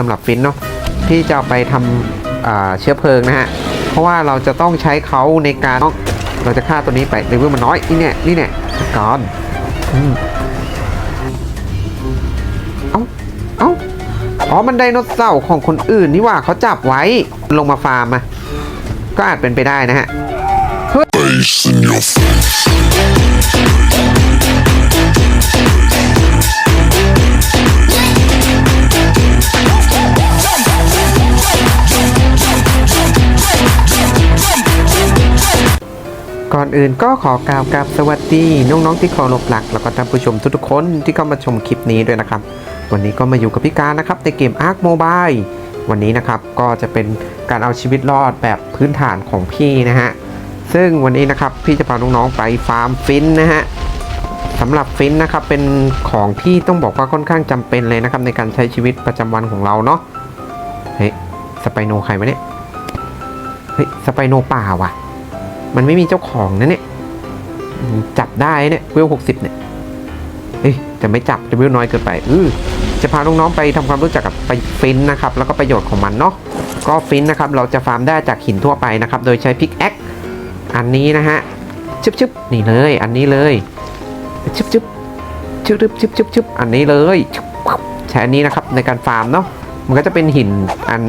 สำหรับฟินเนาะพี่จะไปทำเชื้อเพลิงนะฮะเพราะว่าเราจะต้องใช้เขาในการเราจะฆ่าตัวนี้ไปเลเวลมันน้อยนี่เนี่ยนี่เนี่ยก่อนอเอ้าเอ้าอ๋อมันไดโนเสาร์ของคนอื่นนี่หว่าเขาจับไว้ลงมาฟาร์มมาก็อาจเป็นไปได้นะฮะ ก่อนอื่นก็ขอกล่าวกับสวัสดีน้องๆที่เคารพรัก แล้วก็ท่านผู้ชมทุกๆคนที่เข้ามาชมคลิปนี้ด้วยนะครับ วันนี้ก็มาอยู่กับพี่การนะครับในเกม Ark Mobile วันนี้นะครับก็จะเป็นการเอาชีวิตรอดแบบพื้นฐานของพี่นะฮะซึ่งวันนี้นะครับพี่จะพาน้องๆไปฟาร์มฟินนะฮะสำหรับฟินนะครับเป็นของที่ต้องบอกว่าค่อนข้างจำเป็นเลยนะครับในการใช้ชีวิตประจำวันของเราเนาะเฮ้ยสไปโนใครวะเนี่ยเฮ้ยสไปโนป่าว่ะ มันไม่มีเจ้าของนะเนี่ยจับได้เนี่ยเวลหกสิบเนี่ยเฮ้ยแต่ไม่จับจะเวลน้อยเกินไปอือจะพาน้องๆไปทำความรู้จักกับไปฟินนะครับ แล้วก็ประโยชน์ของมันเนาะก็ฟินนะครับ เราจะฟาร์มได้จากหินทั่วไปนะครับ โดยใช้พิกแอคอันนี้นะฮะชึบชึบนี่เลย อันนี้เลยชึบชึบชึบชึบชึบชึบชึบอันนี้เลยใช้อันนี้นะครับในการฟาร์มเนาะมันก็จะเป็นหินอัน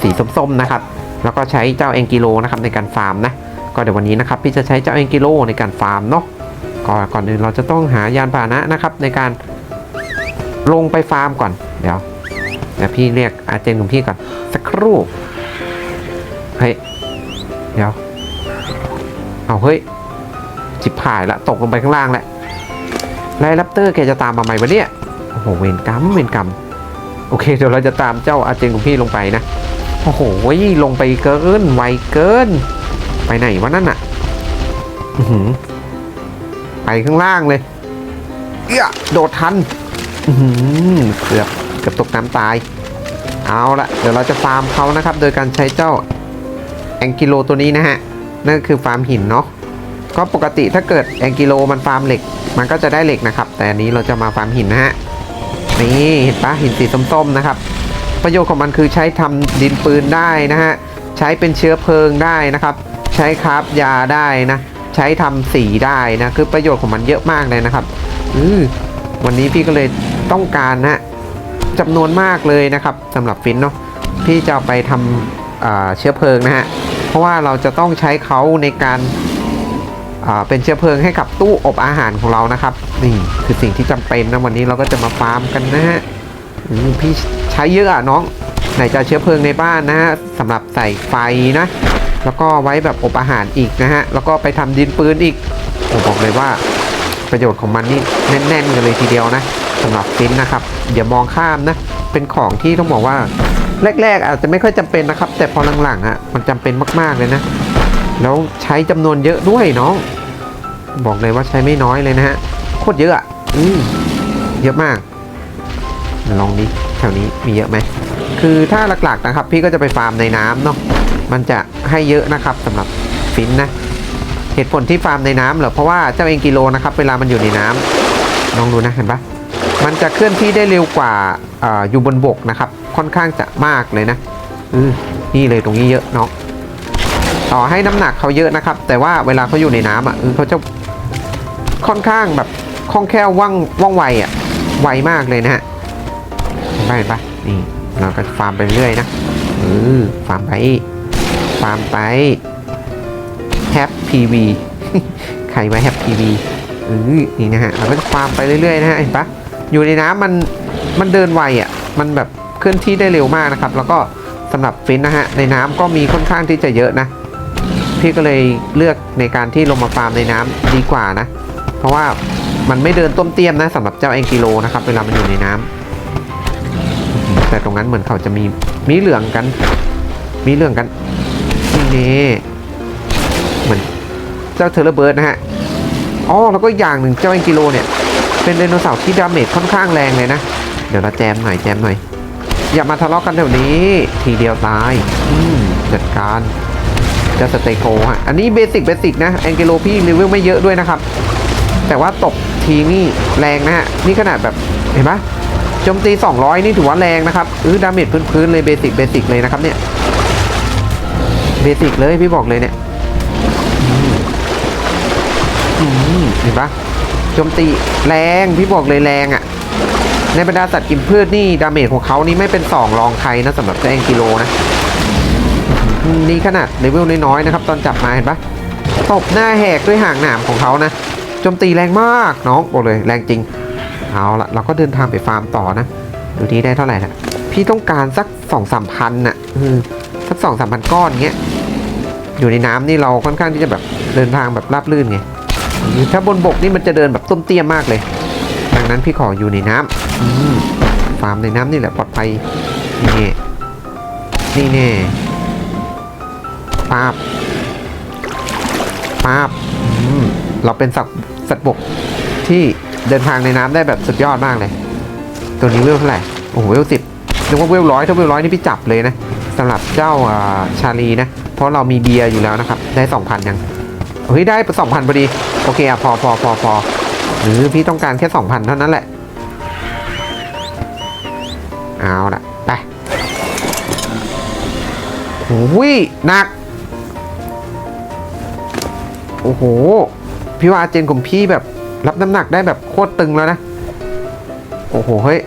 สีส้มๆนะครับ แล้วก็ใช้เจ้าแองกิโลนะครับในการฟาร์มนะ ก็เดี๋ยววันนี้นะครับพี่จะใช้เจ้าแองกิโลในการฟาร์มเนาะก่อนก่อนอื่นเราจะต้องหายานพาหนะนะครับ ในการลงไปฟาร์มก่อน เดี๋ยวเดี๋ยวพี่เรียกอาเจนของพี่ก่อนสักครู่เฮ้ยเดี๋ยวเอาเฮ้ยจิบผ่ายละตกลงไปข้างล่างแล้วไลแรปเตอร์แกจะตามมาใหม่วะเนี่ยโอ้โหเวรกรรมเวรกรรมโอเคเดี๋ยวเราจะตามเจ้าอาเจนของพี่ลงไปนะโอ้โหลงไปเกินไวเกิน ไปไหนวะนั่นอะอื้อหือไปข้างล่างเลยเอี้ยโดดทันอื้อหือเกือบเกือบตกน้ำตาย เอาละเดี๋ยวเราจะฟาร์มเขานะครับ โดยการใช้เจ้าแองกิโลตัวนี้นะฮะ นั่นคือฟาร์มหินเนาะก็ปกติถ้าเกิดแองกิโลมันฟาร์มเหล็ก มันก็จะได้เหล็กนะครับ แต่อันนี้เราจะมาฟาร์มหินนะฮะนี่เห็นปะหินสีส้มๆนะครับ ประโยชน์ของมันคือใช้ทำดินปืนได้นะฮะ ใช้เป็นเชื้อเพลิงได้นะครับ ใช้คราฟยาได้นะ ใช้ทำสีได้นะ คือประโยชน์ของมันเยอะมากเลยนะครับ อืวันนี้พี่ก็เลยต้องการนะจำนวนมากเลยนะครับสำหรับฟินเนาะพี่จะไปทำอ่าเชื้อเพลิงนะฮะเพราะว่าเราจะต้องใช้เขาในการเป็นเชื้อเพลิงให้กับตู้อบอาหารของเรานะครับนี่คือสิ่งที่จำเป็นนะวันนี้เราก็จะมาฟาร์มกันนะฮะพี่ใช้เยอะอะน้องไหนจะเชื้อเพลิงในบ้านนะฮะสำหรับใส่ไฟนะ แล้วก็ไว้แบบอบอาหารอีกนะฮะ แล้วก็ไปทำดินปืนอีกผมบอกเลยว่าประโยชน์ของมันนี่แน่นๆกันเลยทีเดียวนะสำหรับฟินนะครับอย่ามองข้ามนะเป็นของที่ต้องบอกว่าแรก ๆ อาจจะไม่ค่อยจำเป็นนะครับ แต่พอหลังๆอะมันจำเป็นมากๆเลยนะ แล้วใช้จำนวนเยอะด้วยน้อง บอกเลยว่าใช้ไม่น้อยเลยนะฮะโคตรเยอะอะอืมเยอะมากลองดิแถวนี้มีเยอะไหมคือถ้าหลักๆนะครับ พี่ก็จะไปฟาร์มในน้ำเนาะ มันจะให้เยอะนะครับสำหรับฟินนะเหตุผลที่ฟาร์มในน้ำเหรอเพราะว่าเจ้าเองกิโลนะครับเวลามันอยู่ในน้ำลองดูนะเห็นปะมันจะเคลื่อนที่ได้เร็วกว่าออยู่บนบกนะครับ ค่อนข้างจะมากเลยนะอือนี่เลยตรงนี้เยอะเนาะต่อให้น้ำหนักเขาเยอะนะครับ แต่ว่าเวลาเขาอยู่ในน้ำอะเขาจะค่อนข้างแบบคล่องแคล่วว่องว่องไวอะไวมากเลยนะฮะเห็นปะเห็นปะนี่เราก็ฟาร์มไปเรื่อยนะเออฟาร์มไปาร์มไปแฮปพีวีใครไว้แฮปพีวีเออนี่นะฮะเราก็จะฟาร์มไปเรื่อยๆนะฮะเห็นปะอยู่ในน้ำมันมันเดินไวอะมันแบบเคลื่อนที่ได้เร็วมากนะครับ แล้วก็สำหรับฟินนะฮะในน้ำก็มีค่อนข้างที่จะเยอะนะพี่ก็เลยเลือกในการที่ลงมาฟาร์มในน้ำดีกว่านะ เพราะว่ามันไม่เดินต้มเตี้ยมนะสำหรับเจ้าแองกิโลนะครับเวลามันอยู่ในน้ำแต่ตรงนั้นเหมือนเขาจะมีมีเหลืองกัน มีเหลืองกัน นี่เหมือนเจ้าเทเลเบิร์ดนะฮะอ๋อแล้วก็อย่างหนึ่งเจ้าแองกิโลเนี่ย เป็นไดโนเสาร์ที่ดาเมจค่อนข้างแรงเลยนะ เดี๋ยวเราแจมหน่อยแจมหน่อยอย่ามาทะเลาะกันแถวนี้ ทีเดียวตาย อืมจัดการเจะสเตโกฮะอันนี้เบสิกเบสิกนะแองกิโลพี่เลเวลไม่เยอะด้วยนะครับ แต่ว่าตบทีนี่แรงนะฮะ นี่ขนาดแบบเห็นปะโจมตี 200 นี่ถือว่าแรงนะครับอือดาเมจพื้นๆเลยเบสิกเบสิกเลยนะครับเนี่ย เบสิกเลยพี่บอกเลยเนี่ยอืมเห็นปะโจมตีแรงพี่บอกเลยแรงอะ่ะ ในบรรดาสัตว์กินพืชนี่ดาเมจของเขานี่ไม่เป็นสองรองใครนะสำหรับเจ้าแองกิโลนะนี่ขนาดเลเวลน้อยๆนะครับ ตอนจับมาเห็นปะตบหน้าแหกด้วยห่างหนามของเขานะโจมตีแรงมากน้องบอกเลยแรงจริง เอาละเราก็เดินทางไปฟาร์มต่อนะดูที่ได้เท่าไหร่นะพี่ต้องการสักสองสามพันน่ะสักสองสามพันก้อนเงี้ย อยู่ในน้ำนี่เราค่อนข้างที่จะแบบเดินทางแบบราบรื่นไงถ้าบนบกนี่มันจะเดินแบบต้มเตี้ยมากเลย ดังนั้นพี่ขออยู่ในน้ำอืมฟาร์มในน้ำนี่แหละปลอดภัยนี่นี่แน่ปาบปาบเราเป็นสัตว์สัตว์บกที่เดินทางในน้ำได้แบบสุดยอดมากเลย ตัวนี้เวลเท่าไหร่โอ้โหเวลสิบนึกว่าเวลร้อยถ้าเวลร้อยนี่พี่จับเลยนะสำหรับเจ้าชาลีนะ เพราะเรามีเบียร์อยู่แล้วนะครับ ได้สองพันยังเฮ้ยได้สองพันพอดี โอเคอะพอพอพอพอหรือพี่ต้องการแค่สองพันเท่านั้นแหละ เอาละไปโอ้ยหนัก โอ้โห พี่ว่าอาเจนของพี่แบบรับน้ำหนักได้แบบโคตรตึงแล้วนะ โอ้โห เฮ้ย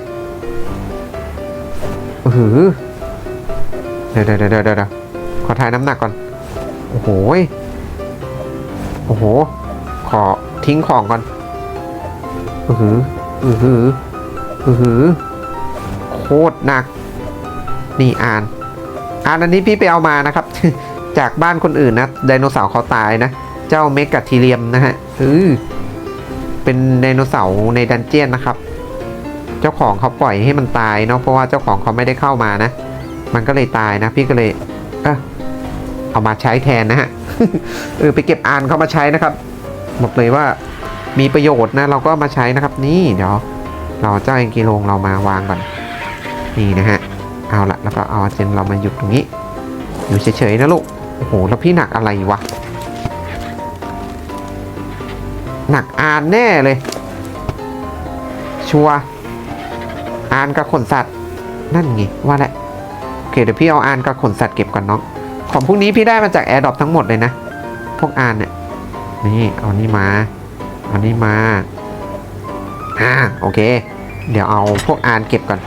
เออหือเดี๋ยวเดี๋ยวเดี๋ยวเดี๋ยว อทายน้ำหนักก่อน โอ้โหโอ้โห ขอทิ้งของก่อนเออหือเออหือเออหือ โคตรหนัก นี่อ่าน อ่านอันนี้พี่ไปเอามานะครับ จากบ้านคนอื่นนะ ไดโนเสาร์เขาตายนะ เจ้าเมกาทีเรียมนะฮะเออเป็นไดโนเสาร์ในดันเจียนนะครับ เจ้าของเขาปล่อยให้มันตายเนาะ เพราะว่าเจ้าของเขาไม่ได้เข้ามานะ มันก็เลยตายนะ พี่ก็เลย เออ เอามาใช้แทนนะฮะเออไปเก็บอ่านเข้ามาใช้นะครับบอกเลยว่ามีประโยชน์นะเราก็มาใช้นะครับ นี่เดี๋ยวเราเจ้าเองกิโลงเรามาวางก่อนนี่นะฮะเอาละแล้วก็เอาเจนเรามาหยุดตรงนี้ อยู่เฉยๆนะลูกโอ้โหแล้วพี่หนักอะไรวะหนักอ่านแน่เลย ชัวร์อานกับขนสัตว์ นั่นไงว่าแหละโอเคเดี๋ยวพี่เอาอ่านกับขนสัตว์เก็บก่อนน้อง ของพวกนี้พี่ได้มาจากแอร์ดรอปทั้งหมดเลยนะ พวกอานเนี่ยนี่เอานี่มาเอานี่มาอ่าโอเค เดี๋ยวเอาพวกอานเก็บก่อน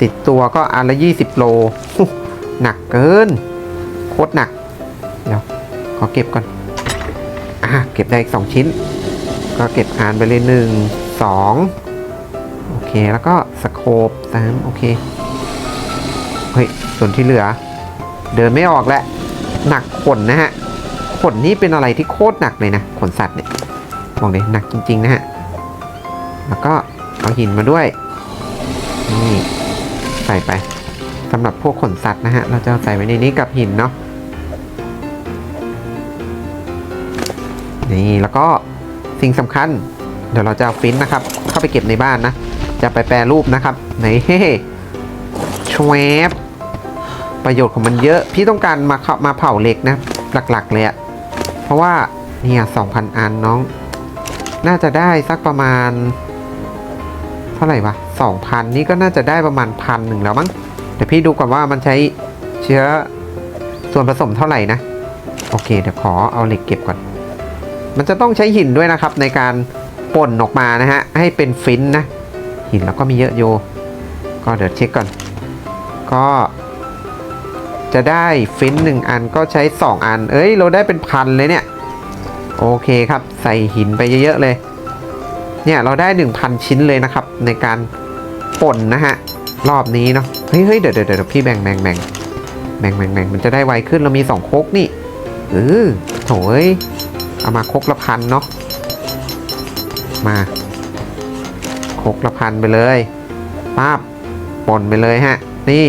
ติดตัวก็อันละ20โลหนักเกิน โคตรหนัก เดี๋ยวขอเก็บก่อนอะเก็บได้อีก2ชิ้น ก็เก็บอ่านไปเลยหนึ่งสองโอเค แล้วก็สโคปสามโอเค เฮ้ย ส่วนที่เหลือ เดินไม่ออกแล้วหนักขนนะฮะขนนี่เป็นอะไรที่โคตรหนักเลยนะขนสัตว์เนี่ยบอกเลยหนักจริง ๆ นะฮะแล้วก็เอาหินมาด้วยนี่ใส่ไปสำหรับพวกขนสัตว์นะฮะเราจะใส่ไว้ในนี้กับหินเนาะนี่แล้วก็สิ่งสำคัญ เดี๋ยวเราจะเอาฟินนะครับ เข้าไปเก็บในบ้านนะ จะไปแปรรูปนะครับไหนเฮ้ชวบ ประโยชน์ของมันเยอะ พี่ต้องการมาเข้ามาเผาเหล็กนะหลักๆเลยอะเพราะว่าเนี่ย2,000อันน้อง น่าจะได้สักประมาณ เท่าไหร่วะสองพันนี่ก็น่าจะได้ประมาณพันหนึ่งแล้วมั้งเดี๋ยวพี่ดูก่อนว่ามันใช้เชื้อส่วนผสมเท่าไหร่นะ โอเคเดี๋ยวขอเอาเหล็กเก็บก่อน มันจะต้องใช้หินด้วยนะครับ ในการป่นออกมานะฮะให้เป็นฟินนะ หินแล้วก็มีเยอะโย ก็เดี๋ยวเช็คก่อน ก็ จะได้ฟินหนึ่งอันก็ใช้ 2 อัน เอ้ย เราได้เป็นพันเลยเนี่ย โอเคครับ ใส่หินไปเยอะๆเลย เนี่ย เราได้ 1,000 ชิ้นเลยนะครับ ในการป่นนะฮะ รอบนี้เนาะ เฮ้ยเฮ้ยเดี๋ยวเดี๋ยวเดี๋ยวพี่แบ่งแบ่งแบ่งแบ่งแบ่งแบ่งมันจะได้ไวขึ้น เรามีสองโคกนี่เออโถยเอามาโคกละพันเนาะ มาโคกละพันไปเลยป้าบป่นไปเลยฮะ นี่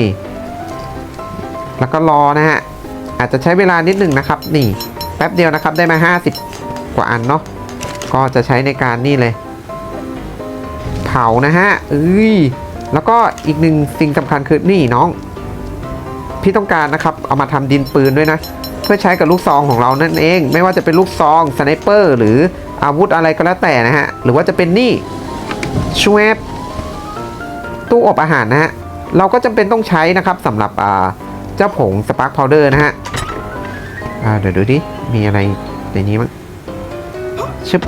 แล้วก็รอนะฮะ อาจจะใช้เวลานิดหนึ่งนะครับ นี่แป๊บเดียวนะครับได้มา 50 กว่าอันเนาะก็จะใช้ในการนี่เลย เผานะฮะเอ้ยแล้วก็อีกหนึ่งสิ่งสำคัญคือนี่น้อง พี่ต้องการนะครับ เอามาทำดินปืนด้วยนะ เพื่อใช้กับลูกซองของเรานั่นเอง ไม่ว่าจะเป็นลูกซองสไนเปอร์หรืออาวุธอะไรก็แล้วแต่นะฮะ หรือว่าจะเป็นนี่ชวบตู้อบอาหารนะฮะ เราก็จำเป็นต้องใช้นะครับสำหรับอ่า เจ้าผงสปาร์คพาวเดอร์นะฮะอ่าเดี๋ยวดูดิ มีอะไรในนี้มั้งชึบ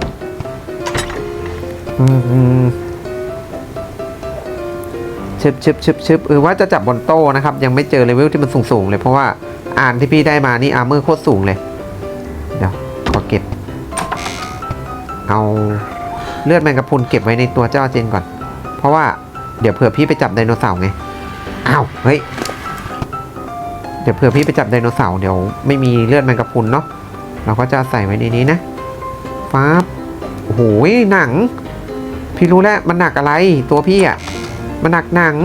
อืมชึบชึบชึบชึบเออว่าจะจับบนโต๊ะนะครับ ยังไม่เจอเลเวลที่มันสูงๆเลย เพราะว่าอ่านที่พี่ได้มานี่อาร์เมอร์โคตรสูงเลย เดี๋ยว ขอเก็บ เอาเลือดแมงกะพรุนเก็บไว้ในตัวเจ้าเจนก่อน เพราะว่าเดี๋ยวเผื่อพี่ไปจับไดโนเสาร์ไง อ้าว เฮ้ย ดี๋ยวเผื่อพี่ไปจับไดโนเสาร์เดี๋ยวไม่มีเลือดแมงกะพรุนเนาะเราก็จะใส่ไว้ในนี้นะฟ้าบโอ้โหหนัง พี่รู้แล้วมันหนักอะไรตัวพี่อะ่ะมันหนักหนัง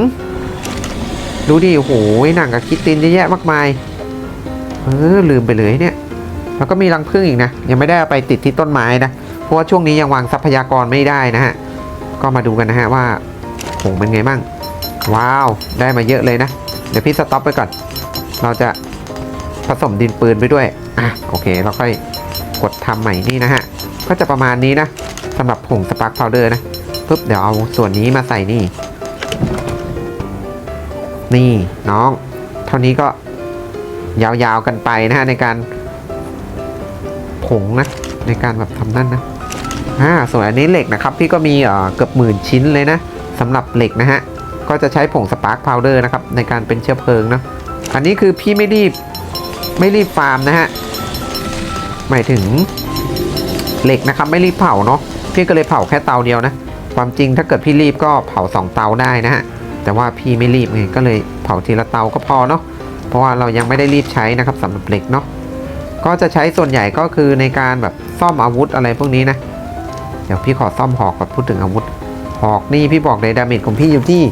ดูดิโอ้โหหนังกับคิตตินเยอะแยะมากมายเออลืมไปเลยเนี่ยแล้วก็มีรังผึ้งอีกนะ ยังไม่ได้เอาไปติดที่ต้นไม้นะ เพราะว่าช่วงนี้ยังวางทรัพยากรไม่ได้นะฮะ ก็มาดูกันนะฮะว่าผงเป็นไงบ้าง ว้าว ได้มาเยอะเลยนะ เดี๋ยวพี่สต็อปไปก่อน เราจะผสมดินปืนไปด้วย อะโอเค เราค่อยกดทำใหม่นี่นะฮะ ก็จะประมาณนี้นะสำหรับผงสปาร์คพาวเดอร์นะปุ๊บเดี๋ยวเอาส่วนนี้มาใส่นี่ นี่น้อง เท่านี้ก็ยาวๆกันไปนะฮะในการผงนะในการแบบทำนั่นนะอ่าส่วนอันนี้เหล็กนะครับพี่ก็มีเอ่อเกือบหมื่นชิ้นเลยนะสำหรับเหล็กนะฮะก็จะใช้ผงสปาร์คพาวเดอร์นะครับในการเป็นเชื้อเพลิงเนอะ อันนี้คือพี่ไม่รีบไม่รีบฟาร์มนะฮะหมายถึงเหล็กนะครับไม่รีบเผาเนาะพี่ก็เลยเผาแค่เตาเดียวนะ ความจริงถ้าเกิดพี่รีบก็เผาสองเตาได้นะฮะแต่ว่าพี่ไม่รีบไงก็เลยเผาทีละเตาก็พอเนาะเพราะว่าเรายังไม่ได้รีบใช้นะครับสำหรับเหล็กเนาะก็จะใช้ส่วนใหญ่ก็คือในการแบบซ่อมอาวุธอะไรพวกนี้นะเดี๋ยวพี่ขอซ่อมหอกก่อนพูดถึงอาวุธหอกนี่พี่บอกเลยดาเมจของพี่อยู่ที่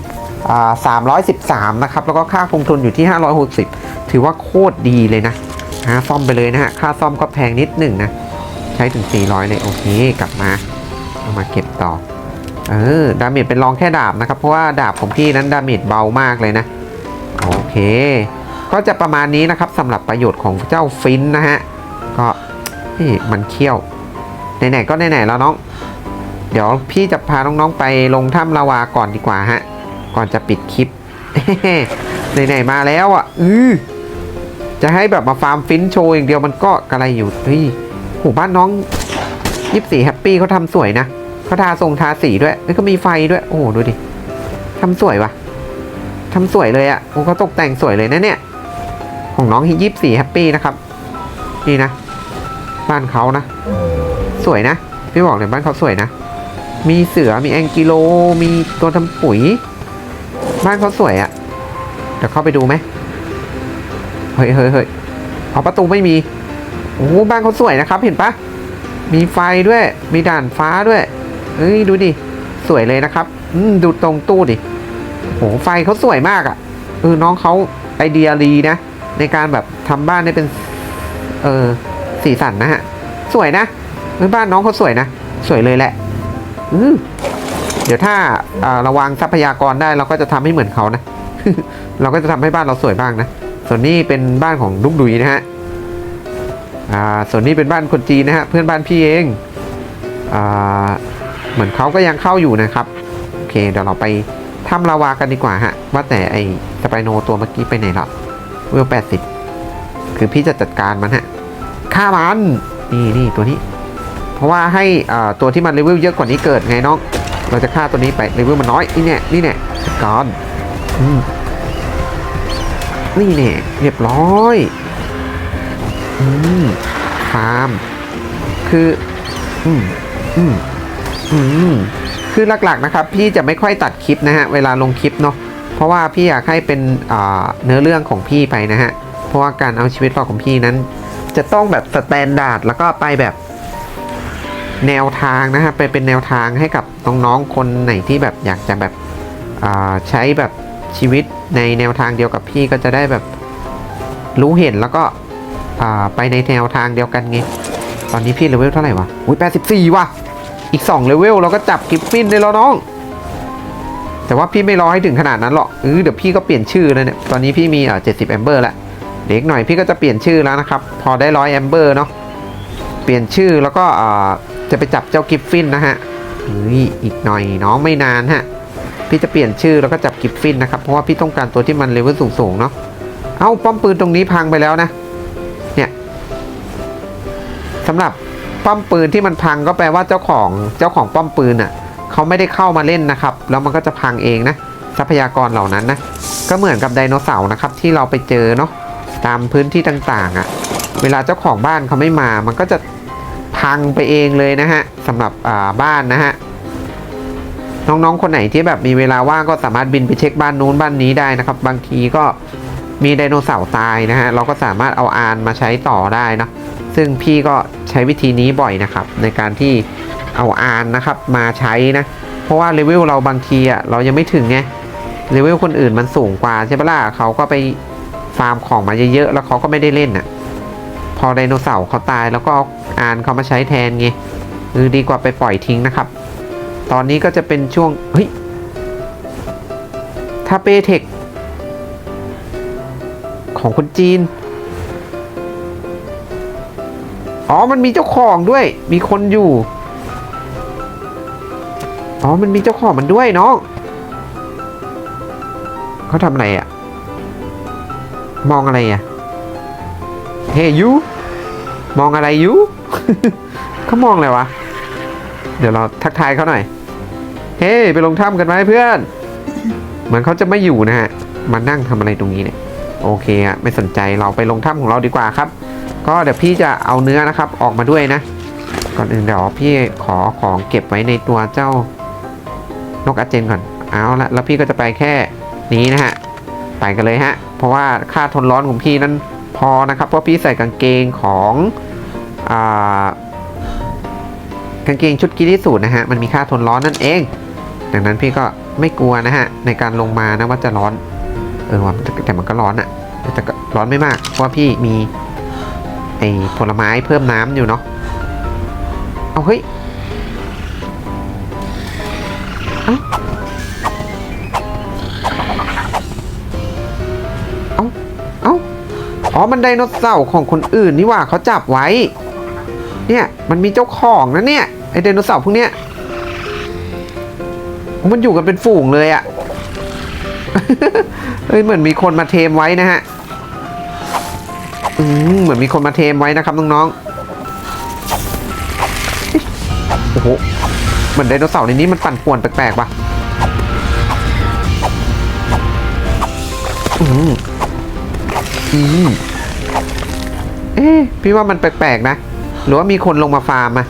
313 นะครับ แล้วก็ค่าคงทุนอยู่ที่ 560 ถือว่าโคตรดีเลยนะฮะซ่อมไปเลยนะฮะ ค่าซ่อมก็แพงนิดหนึ่งนะ ใช้ถึง 400 เลย โอเค กลับมาเอามาเก็บต่อ เออ ดาเมจเป็นรองแค่ดาบนะครับ เพราะว่าดาบของพี่นั้นดาเมจเบามากเลยนะ โอเค ก็จะประมาณนี้นะครับสำหรับประโยชน์ของเจ้าฟินนะฮะ ก็เฮ้ยมันเขี้ยว ไหนๆก็ไหนๆแล้วน้อง เดี๋ยวพี่จะพาน้องๆไปลงถ้ำลาวาก่อนดีกว่าฮะ ก่อนจะปิดคลิปไหนๆมาแล้วอะอือจะให้แบบมาฟาร์มฟินโชว์อย่างเดียวมันก็กระไรอยู่เฮ้ยหูบ้านน้องยิบสี่แฮปปี้เขาทำสวยนะเขาทาทรงทาสีด้วยแล้วก็มีไฟด้วยโอ้โหดูดิทำสวยวะทำสวยเลยอะ่ะโอ้เขาตกแต่งสวยเลยนะเนี่ย ของน้องยิบสี่แฮปปี้นะครับนี่นะ บ้านเขานะ สวยนะ พี่บอกเลยบ้านเขาสวยนะ มีเสือมีแองกิโล มีตัวทำปุ๋ย บ้านเขาสวยอะ่ะ เดี๋ยวเข้าไปดูไหมเฮ้ยเฮ้ยเฮ้ยเอาประตูไม่มี โอ้บ้านเขาสวยนะครับ เห็นปะมีไฟด้วย มีด่านฟ้าด้วยเฮ้ยดูดิ สวยเลยนะครับ อืมดูตรงตู้ดิโหไฟเขาสวยมากอะ่ะเออน้องเขาไอเดียดีนะ ในการแบบทำบ้านให้เป็น เออสีสันนะฮะ สวยนะเฮ้ยบ้านน้องเขาสวยนะ สวยเลยแหละ อือ เดี๋ยวถ้าระวังทรัพยากรได้เราก็จะทำให้เหมือนเขานะ เราก็จะทำให้บ้านเราสวยบ้างนะ ส่วนนี้เป็นบ้านของลุงดุยนะฮะส่วนนี้เป็นบ้านคนจีนนะฮะเพื่อนบ้านพี่เองอเหมือนเขาก็ยังเข้าอยู่นะครับโอเคเดี๋ยวเราไปถ้ำลาวากันดีกว่าฮะว่าแต่ไอสไปโนตัวเมื่อกี้ไปไหนละเวลแปดสิบคือพี่จะจัดการมันฮะฆ่ามันนี่นี่ตัวนี้ เพราะว่าให้ตัวที่มันเลเวลเยอะกว่านี้เกิดไงน้อง เราจะฆ่าตัวนี้ไปเลเวลมันน้อยนี่เนี่ยนี่เนี่ยจัดการอืมนี่เนี่ยเรียบร้อยอืมฟาร์มคืออืมอืมอืมคือหลักๆนะครับ พี่จะไม่ค่อยตัดคลิปนะฮะเวลาลงคลิปเนาะเพราะว่าพี่อยากให้เป็นเนื้อเรื่องของพี่ไปนะฮะเพราะว่าการเอาชีวิตรอดของพี่นั้น จะต้องแบบสแตนดาร์ดแล้วก็ไปแบบ แนวทางนะฮะไปเป็นแนวทางให้กับน้องๆคนไหนที่แบบอยากจะแบบใช้แบบชีวิตในแนวทางเดียวกับพี่ก็จะได้แบบรู้เห็นแล้วก็ไปในแนวทางเดียวกันไงตอนนี้พี่เลเวลเท่าไหร่วะอุ้ยแปดสิบสี่ว่ะ อีก2เลเวลเราก็จับกิฟฟินได้แล้วน้อง แต่ว่าพี่ไม่รอให้ถึงขนาดนั้นหรอกเออเดี๋ยวพี่ก็เปลี่ยนชื่อแล้วเนี่ย ตอนนี้พี่มีอ่าเจ็ดสิบแอมเบอร์แล้วเด็กหน่อยพี่ก็จะเปลี่ยนชื่อแล้วนะครับ พอได้ร้อยแอมเบอร์เนาะ เปลี่ยนชื่อแล้วก็อ่า จะไปจับเจ้ากิฟฟินนะฮะเฮ้ยอีกหน่อยน้องไม่นานฮะ พี่จะเปลี่ยนชื่อแล้วก็จับกิฟฟินนะครับ เพราะว่าพี่ต้องการตัวที่มันเลเวลสูงๆเนาะ เอาป้อมปืนตรงนี้พังไปแล้วนะ เนี่ยสำหรับป้อมปืนที่มันพังก็แปลว่าเจ้าของเจ้าของป้อมปืนอะเขาไม่ได้เข้ามาเล่นนะครับ แล้วมันก็จะพังเองนะ ทรัพยากรเหล่านั้นนะ ก็เหมือนกับไดโนเสาร์นะครับที่เราไปเจอเนาะตามพื้นที่ต่างๆอะ่ะ เวลาเจ้าของบ้านเขาไม่มา มันก็จะ พังไปเองเลยนะฮะสำหรับบ้านนะฮะน้องๆ คนไหนที่แบบมีเวลาว่างก็สามารถบินไปเช็คบ้านนู้นบ้านนี้ได้นะครับ บางทีก็มีไดโนเสาร์ตายนะฮะเราก็สามารถเอาอานมาใช้ต่อได้นะซึ่งพี่ก็ใช้วิธีนี้บ่อยนะครับ ในการที่เอาอานนะครับมาใช้นะ เพราะว่าเลเวลเราบางทีอะเรายังไม่ถึงไงเลเวลคนอื่นมันสูงกว่าใช่ปะล่ะเขาก็ไปฟาร์มของมาเยอะๆแล้วเขาก็ไม่ได้เล่นอะ พอไดโนเสาร์เขาตายแล้วก็อาอานเขามาใช้แทนไงเออดีกว่าไปปล่อยทิ้งนะครับ ตอนนี้ก็จะเป็นช่วงเฮ้ยทาเปเทคของคนจีน อ๋อ มันมีเจ้าของด้วย มีคนอยู่ อ๋อ มันมีเจ้าของมันด้วยน้องเขาทำอะไรอะ่ะ มองอะไรอะ่ะ เฮ้ยูมองอะไรยูเขามองอะไรวะ เดี๋ยวเราทักทายเขาหน่อย เฮ้ไปลงถ้ำกันไหมเพื่อน เหมือนเขาจะไม่อยู่นะฮะ มานั่งทำอะไรตรงนี้เนี่ย โอเคอะไม่สนใจเราไปลงถ้ำของเราดีกว่าครับ ก็เดี๋ยวพี่จะเอาเนื้อนะครับออกมาด้วยนะ ก่อนอื่นเดี๋ยวพี่ขอของเก็บไว้ในตัวเจ้านกอาเจนก่อน เอาละแล้วพี่ก็จะไปแค่นี้นะฮะ ไปกันเลยฮะ เพราะว่าค่าทนร้อนของพี่นั้น พอนะครับ เพราะพี่ใส่กางเกงของอากางเกงชุดกีฬาสูทนะฮะ มันมีค่าทนร้อนนั่นเอง ดังนั้นพี่ก็ไม่กลัวนะฮะ ในการลงมานะว่าจะร้อน เออว่าแต่มันก็ร้อนอะแต่ก็ร้อนไม่มาก เพราะว่าพี่มีไอ้ผลไม้เพิ่มน้ำอยู่เนาะ เอาเฮ้ย อ๋อ มันไดโนเสาร์ของคนอื่นนี่หว่าเขาจับไว้ เนี่ยมันมีเจ้าของนะเนี่ยไอไดโนเสาร์พวกเนี้ยมันอยู่กันเป็นฝูงเลยอะเอ้ยเหมือนมีคนมาเทมไว้นะฮะอืมเหมือนมีคนมาเทมไว้นะครับน้องๆโอ้โหเหมือนไดโนเสาร์ในนี้มันปั่นป่วนแปลกๆว่ะ อืมเอ๊ะพี่ว่ามันแปลกๆนะ หรือว่ามีคนลงมาฟาร์มอะ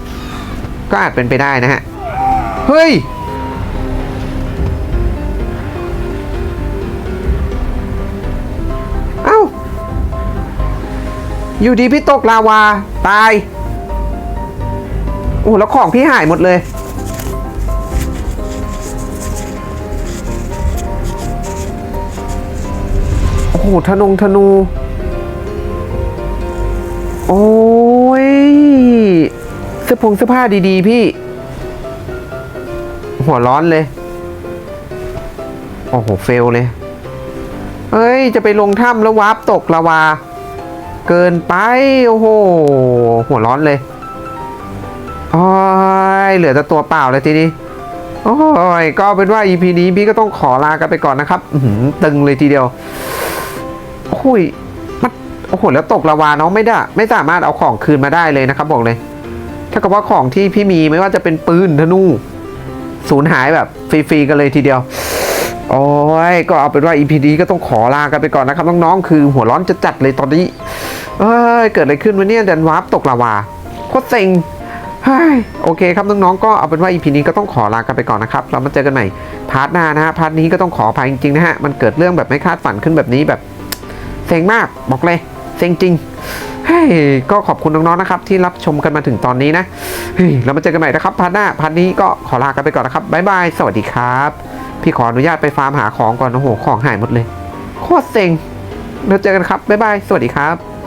ก็อาจเป็นไปได้นะฮะ เฮ้ย เอ้า อยู่ดีพี่ตกลาวา ตาย โอ้แล้วของพี่หายหมดเลย หธนงธนู โอ้ยเสื้อผงเสื้อผ้าดีๆ พี่ หัวร้อนเลย โอ้โห เฟลเลย เฮ้ย จะไปลงถ้ำแล้ววาร์ปตกลาวา เกินไป โอ้โห หัวร้อนเลยโอ้ยเหลือแต่ตัวเปล่าเลยทีนี้โอ้ย ก็เป็นว่า EP นี้พี่ก็ต้องขอลากันไปก่อนนะครับตึงเลยทีเดียว โอ้ยมันโอ้โหแล้วตกลาวาเนาะไม่ได้ ไม่สามารถเอาของคืนมาได้เลยนะครับบอกเลย ถ้ากับว่าของที่พี่มีไม่ว่าจะเป็นปืนธนูสูญหายแบบฟรีๆกันเลยทีเดียว โอ้ยก็เอาเป็นว่า EP นี้ก็ต้องขอลากันไปก่อนนะครับน้องๆคือหัวร้อนจะจัดเลยตอนนี้เอ้ยเกิดอะไรขึ้นวะเนี่ยดันวาร์ปตกลาวาโคตรเซ็งเฮ้ยโอเคครับน้องๆก็เอาเป็นว่า EP นี้ก็ต้องขอลากันไปก่อนนะครับ เรามาเจอกันใหม่พาร์ทหน้านะฮะพาร์ทนี้ก็ต้องขออภัยจริงๆนะฮะมันเกิดเรื่องแบบไม่คาดฝันขึ้นแบบนี้แบบ เซ็งมากบอกเลยเซ็งจริงเฮ้ก็ขอบคุณน้องๆ นะครับ ที่รับชมกันมาถึงตอนนี้นะเฮ้ยเรามาเจอกันใหม่นะครับพาร์ทหน้าพาร์ทนี้ก็ขอลากันไปก่อนนะครับบ๊ายบายสวัสดีครับ พี่ขออนุญาตไปฟาร์มหาของก่อนโอ้โหของหายหมดเลย โคตรเซ็งเราเจอกันครับบ๊ายบายสวัสดีครับ